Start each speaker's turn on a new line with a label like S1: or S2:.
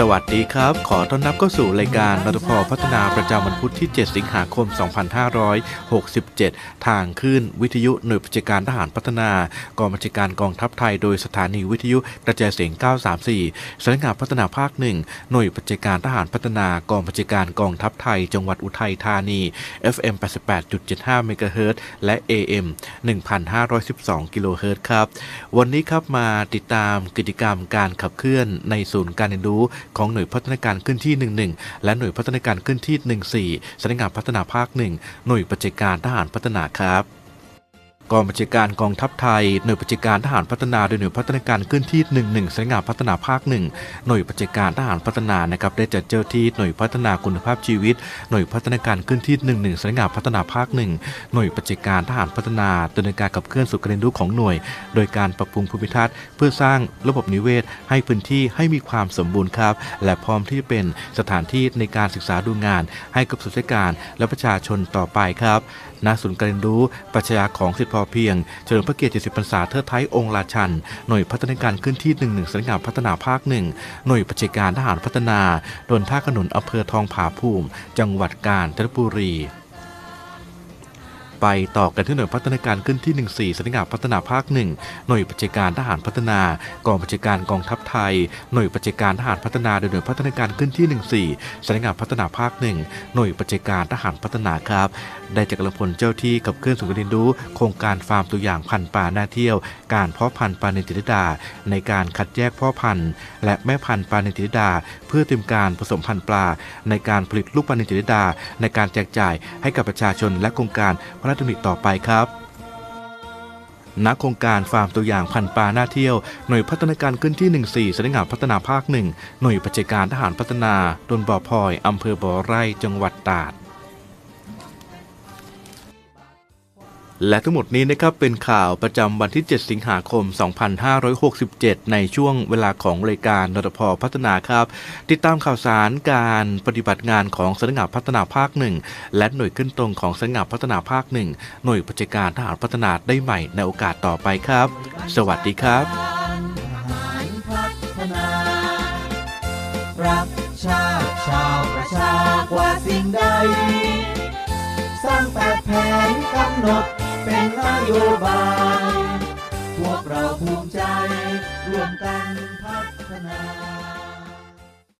S1: สวัสดีครับ ขอต้อนรับเข้าสู่รายการนตพพัฒนาประจำวันพุธที่ 7 สิงหาคม 2567 ทางคลื่นวิทยุหน่วยปฏิการทหารพัฒนากองบัญชาการกองทัพไทย โดยสถานีวิทยุกระจายเสียง 934สำนักงานพัฒนาภาคหนึ่งหน่วยปฏิการทหารพัฒนากองบัญชาการกองทัพไทย จังหวัดอุทัยธานี FM 88.75เมกะเฮิรตซ์และ AM 1,512กิโลเฮิรตซ์ครับ วันนี้ครับมาติดตามกิจกรรมการขับเคลื่อนในศูนย์การเรียนรู้ของหน่วยพัฒนาการขึ้นที่ 11 และหน่วยพัฒนาการขึ้นที่ 14สำนักงานพัฒนาภาค 1 หน่วยปฏิการทหารพัฒนาครับ กองบัญชาการกองทัพไทย หน่วยปฏิการทหารพัฒนาโดยหน่วยพัฒนาการขึ้นที่ 11สำนักงานพัฒนาภาค 1 หน่วยปฏิการทหารพัฒนานะครับได้จัดเจ้าที่หน่วยพัฒนาคุณภาพชีวิต หน่วยพัฒนาการขึ้นที่ 11สำนักงานพัฒนาภาค 1 หน่วยปฏิการทหารพัฒนาดำเนินการขับเคลื่อนสู่การเรียนรู้ของหน่วย โดยการปรับปรุงภูมิทัศน์ เพื่อสร้างระบบนิเวศ ให้พื้นที่ให้มีความสมบูรณ์ครับ และพร้อมที่จะเป็นสถานที่ในการศึกษาดูงาน ให้กับสุสาการและประชาชนต่อไปครับณศูนย์การเรียนรู้ปรัชญาของสิทธิพอเพียง เฉลิมพระเกียรติ 70 พรรษาเทิดไทยองค์ราชัน หน่วยพัฒนาการขึ้นที่ 11สำนักงานพัฒนาภาคหนึ่งหน่วยปฏิการทหารพัฒนาโดนท่าขนุนอำเภอทองผาภูมิ จังหวัดกาญจนบุรี ไปต่อกันที่หน่วยพัฒนาการขึ้นที่ 14สำนักงานพัฒนาภาค 1 หน่วยปฏิการทหารพัฒนากองปฏิการกองทัพไทย หน่วยปฏิการทหารพัฒนาโดยหน่วยพัฒนาการขึ้นที่ 14สำนักงานพัฒนาภาค 1 หน่วยปฏิการทหารพัฒนาครับ ได้จากกำลังพลเจ้าที่กับเคลื่อนสู่การเรียนรู้ โครงการฟาร์มตัวอย่างพันธุ์ปลาหน้าเที่ยว การเพาะพันธุ์ปลาในติดดา ในการคัดแยกพ่อพันธุ์ และแม่พันธุ์ปลาในติดดา เพื่อเตรียมการผสมพันธุ์ปลา ในการผลิตลูกปลาในติดดา ในการแจกจ่ายให้กับประชาชนและโครงการพระราชดำริต่อไปครับนักโครงการฟาร์มตัวอย่างพันปลาหน้าเที่ยว หน่วยพัฒนาการขึ้นที่ 14สำนักงานพัฒนาภาค1หน่วยปฏิการทหารพัฒนาตนบ่อพลอย อำเภอบ่อไร่ จังหวัดตราด และทั้งหมดนี้นะครับเป็นข่าวประจำวันที่ 7 สิงหาคม 2567 ในช่วงเวลาของรายการนรพพัฒนาครับ ติดตามข่าวสารการปฏิบัติงานของสำนักงานพัฒนาภาคหนึ่งและหน่วยขึ้นตรงของสำนักงานพัฒนาภาคหนึ่งหน่วยปฏิการทหารพัฒนาได้ใหม่ในโอกาสต่อไปครับ สวัสดีครับ
S2: รักชาติชาวประชากว่าสิ่งใด สร้างแปดแผนกำหนด โยบาย พวกเราภูมิใจร่วมกันพัฒนา